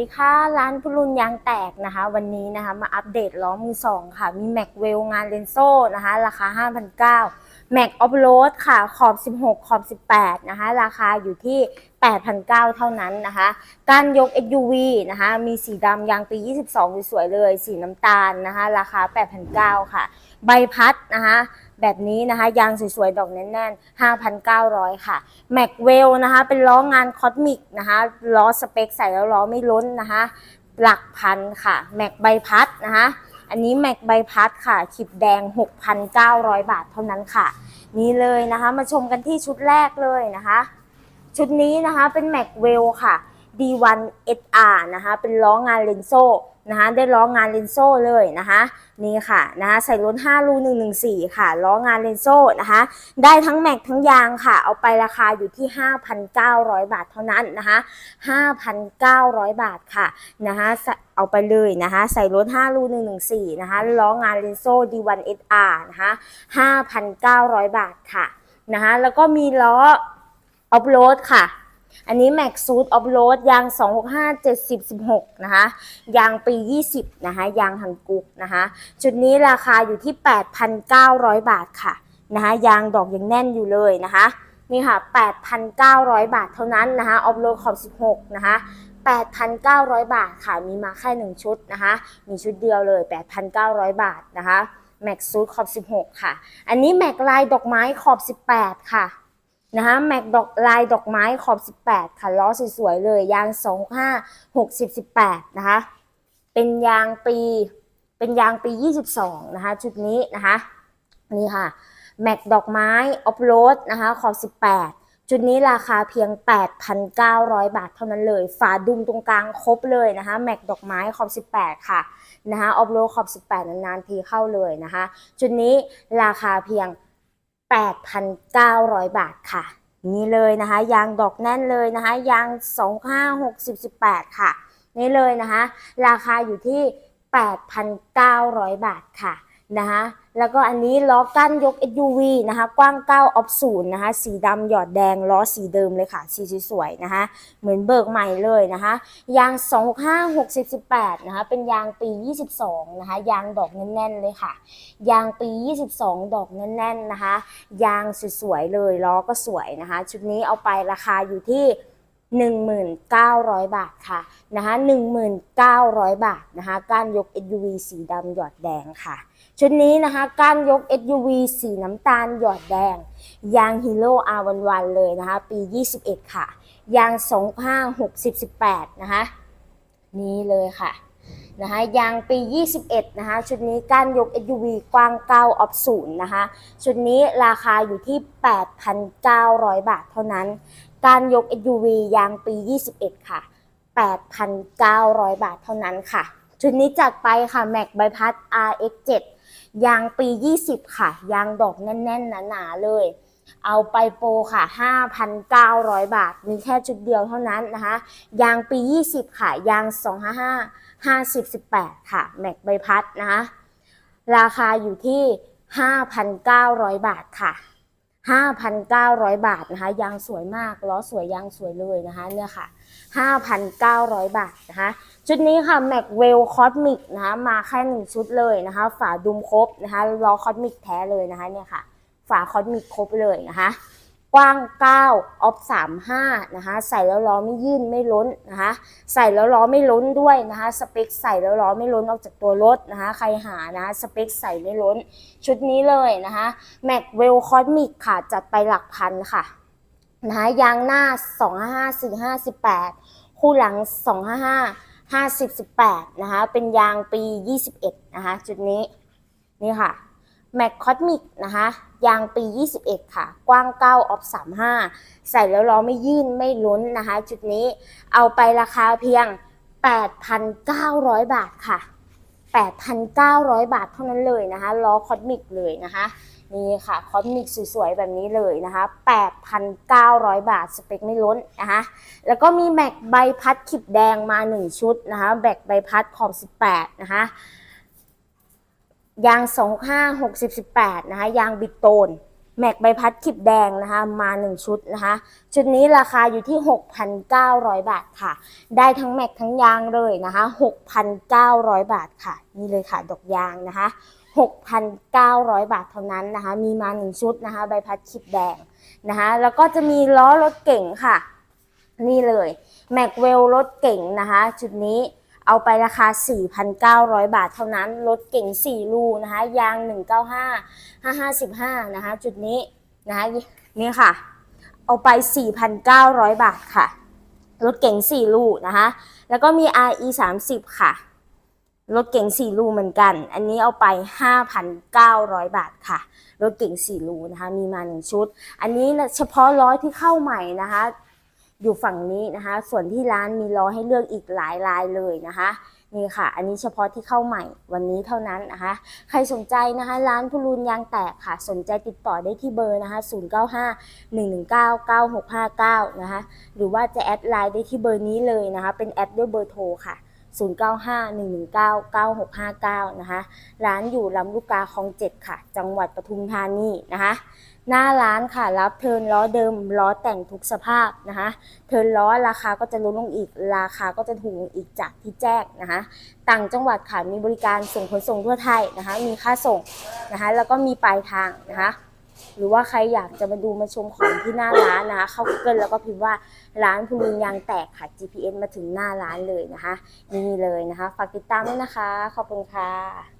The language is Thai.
สวัสดีค่ะร้านพุรุนยางแตกนะคะ วันนี้นะคะมาอัปเดตล้อมือสองค่ะ มีแม็กเวลงานเลนโซ่นะคะ ราคา 5,900แม็กออฟโรดค่ะ ขอบ 16 ขอบ 18 นะคะ ราคาอยู่ที่ 8,900 เท่านั้นนะคะ การยก SUV นะคะ มีสีดำยางปี 22 สวยๆเลย สีน้ำตาลนะคะ ราคา 8,900 ค่ะ ใบพัดนะคะ แบบนี้นะคะ ยางสวยๆ ดอกแน่นๆ 5,900 ค่ะแม็กเวลนะคะ เป็นล้องานคอสมิกนะคะ ล้อสเปคใส่แล้วล้อไม่ล้นนะคะ หลักพันค่ะแม็กใบพัดนะคะ อันนี้แม็กใบพัดค่ะขีดแดง 6,900 บาทเท่านั้นค่ะ นี่เลยนะคะ มาชมกันที่ชุดแรกเลยนะคะ ชุดนี้นะคะเป็นแม็กเวลค่ะ D1 SR นะคะ เป็นล้องานเลนโซ นะคะได้ล้องานเลนโซ่เลยนะคะนี่ค่ะนะคะใส่ล้น5รู114 ค่ะล้องานเลนโซ่นะคะได้ทั้งแม็กทั้งยางค่ะ เอาไปราคาอยู่ที่ 5,900 บาทเท่านั้นนะคะ5,900 บาทค่ะนะคะเอาไปเลยนะคะใส่รถ5รู114 นะคะล้องานเลนโซ่ D1 SR นะคะ5,900 บาทค่ะนะคะแล้วก็มีล้อออฟโรดค่ะ อันนี้ Max Suit Off Road ยาง 265 70 16 นะคะ ยางปี 20 นะคะ ยางหันกุกนะคะ จุดนี้ราคาอยู่ที่ 8,900 บาทค่ะ นะคะ ยางดอกยังแน่นอยู่เลยนะคะ นี่ค่ะ 8,900 บาทเท่านั้นนะคะ ออฟโรดขอบ 16 นะคะ8,900 บาทค่ะ มีมาแค่ 1 ชุดนะคะ มีชุดเดียวเลย 8,900 บาทนะคะ แม็กซูดขอบ 16 ค่ะ อันนี้แม็กลายดอกไม้ขอบ 18 ค่ะ นะคะแม็กดอกลายดอกไม้ขอบ 18 ค่ะล้อสวยๆเลย ยาง 25 60 18 นะคะ เป็นยางปีเป็นยางปี 22 นะคะ ชุดนี้นะคะ นี่ค่ะแม็กดอกไม้ออฟโรดนะคะ ขอบ 18จุดนี้ราคาเพียง 8,900 บาทเท่านั้นเลย ฝาดุมตรงกลางครบเลยนะคะแม็กดอกไม้ขอบ 18 ค่ะนะคะออฟโรดขอบ 18 นานๆทีเข้าเลยนะคะจุดนี้ราคาเพียง 8,900 บาทค่ะ นี่เลยนะคะ ยางดอกแน่นเลยนะคะ ยาง 25 60 18 ค่ะ นี่เลยนะคะ ราคาอยู่ที่ 8,900 บาทค่ะ นะคะแล้วก็อันนี้ล้อกั้นยก SUV นะคะ กว้าง 9 ออฟศูนย์นะคะ สีดำหยอดแดง ล้อสีเดิมเลยค่ะ สีสวยๆนะคะ เหมือนเบิกใหม่เลยนะคะ ยาง 265 6 18 นะคะ เป็นยางปี 22 นะคะ ยางดอกแน่นๆเลยค่ะ ยางปี 22 ดอกแน่นๆนะคะ ยางสวยๆเลย ล้อก็สวยนะคะ ชุดนี้เอาไปราคาอยู่ที่ 1,900 บาทค่ะนะคะ1,900 บาทนะคะก้านยก SUV สีดำหยอดแดงค่ะ ชุดนี้นะคะก้านยก SUV สีน้ำตาลหยอดแดง ยาง Hero R11 เลยนะคะปี 21 ค่ะ ยาง25 60 18 นะคะนี่เลยค่ะนะคะยางปี 21 นะคะ ชุดนี้ก้านยก SUV กว้าง 9 ออฟศูนย์นะคะ ชุดนี้ราคาอยู่ที่ 8,900 บาทเท่านั้น การยก SUV ยางปี 21 ค่ะ 8,900 บาทเท่านั้นค่ะ ชุดนี้จัดไปค่ะ Mac ใบพัด RX7 ยางปี 20 ค่ะ ยางดอกแน่น ๆ หนา ๆ เลย เอาไปโปรค่ะ 5,900 บาท มีแค่ชุดเดียวเท่านั้นนะคะ ยางปี 20 ค่ะ ยาง 255 50 18 ค่ะ แม็กใบพัดนะคะ ราคาอยู่ที่ 5,900 บาทค่ะ 5,900 บาทนะคะ ยางสวยมากล้อสวยยางสวยเลยนะคะเนี่ยค่ะ 5,900 บาทนะคะ ชุดนี้ค่ะแม็กเวลคอสมิกนะคะมาแค่หนึ่งชุดเลยนะคะ ฝาดุมครบนะคะล้อคอสมิกแท้เลยนะคะเนี่ยค่ะ ฝาคอสมิกครบเลยนะคะ กว้าง 9 ออฟ 35 นะคะ ใส่แล้วล้อไม่ยื่นไม่ล้นนะคะ ใส่แล้วล้อไม่ล้นด้วยนะคะ สเปคใส่แล้วล้อไม่ล้นออกจากตัวรถนะคะ ใครหานะคะ สเปคใส่ไม่ล้น ชุดนี้เลยนะคะแม็กเวลคอสมิกค่ะ จัดไปหลักพันค่ะนะคะยางหน้า 255 458 คู่หลัง 255 50 18 นะคะ เป็นยางปี 21 นะคะ จุดนี้ นี่ค่ะ แม็กคอสมิกนะคะยางปี 21 ค่ะ กว้าง 9 ออฟ 35 ใส่แล้วล้อไม่ยื่นไม่ล้นนะคะ จุดนี้เอาไปราคาเพียง 8,900 บาทค่ะ 8,900 บาทเท่านั้นเลยนะคะ ล้อคอสมิกเลยนะคะ นี่ค่ะ คอสมิกสวยๆ แบบนี้เลยนะคะ 8,900 บาท สเปคไม่ล้นนะคะ แล้วก็มีแม็กใบพัดขิบแดงมา 1 ชุดนะคะ แบกใบพัดขอบ 18 นะคะ ยาง 25 60 18นะคะยางบิดโตน แม็กใบพัดขิบแดงนะคะมา 1 ชุดนะคะชุดนี้ราคาอยู่ที่ 6,900 บาทค่ะ ได้ทั้งแม็กทั้งยางเลยนะคะ6,900 บาทค่ะ นี่เลยค่ะดอกยางนะคะ6,900 บาทเท่านั้นนะคะ มีมา 1 ชุดนะคะ ใบพัดขิบแดงนะคะ แล้วก็จะมีล้อรถเก๋งค่ะ นี่เลย แม็กเวลรถเก๋งนะคะ ชุดนี้ เอาไปราคา 4,900 บาทเท่านั้น รถเก๋ง4 ลูนะคะ ยาง 195 555 นะคะ จุดนี้นะคะนี่ค่ะ เอาไป 4,900 บาทค่ะ รถเก๋ง4 ลูนะคะ แล้วก็มี RE 30ค่ะ รถเก๋ง4 ลูเหมือนกัน อันนี้เอาไป 5,900 บาทค่ะ รถเก๋ง4 ลูนะคะ มีมา 1 ชุด อันนี้เฉพาะล้อยที่เข้าใหม่นะคะ อยู่ฝั่งนี้นะคะ ส่วนที่ร้านมีล้อให้เลือกอีกหลายลายเลยนะคะนี่ค่ะ อันนี้เฉพาะที่เข้าใหม่วันนี้เท่านั้นนะคะ ใครสนใจนะคะ ร้านพูรูนยางแตกค่ะ สนใจติดต่อได้ที่เบอร์นะคะ 095 119 9659 นะคะ หรือว่าจะแอดไลน์ได้ที่เบอร์นี้เลยนะคะ เป็นแอดด้วยเบอร์โทรค่ะ 0951199659 นะคะ ร้านอยู่ลำลูกกาคลองเจ็ดค่ะ จังหวัดปทุมธานีนะคะหน้าร้านค่ะ รับเทิร์นล้อเดิมล้อแต่งทุกสภาพนะคะ เทิร์นล้อราคาก็จะลดลงอีก ราคาก็จะถูกลงอีกจากที่แจ้งนะคะ ต่างจังหวัดค่ะมีบริการส่งขนส่งทั่วไทยนะคะ มีค่าส่งนะคะ แล้วก็มีปลายทางนะคะ หรือว่าใครอยากจะมาดูมาชมของที่หน้าร้านนะคะ เข้า Google แล้วก็พิมพ์ว่าร้านพูลินยางแตกค่ะ GPS มาถึงหน้าร้านเลยนะคะ นี่เลยนะคะ ฝากติดตามด้วยนะคะ ขอบคุณค่ะ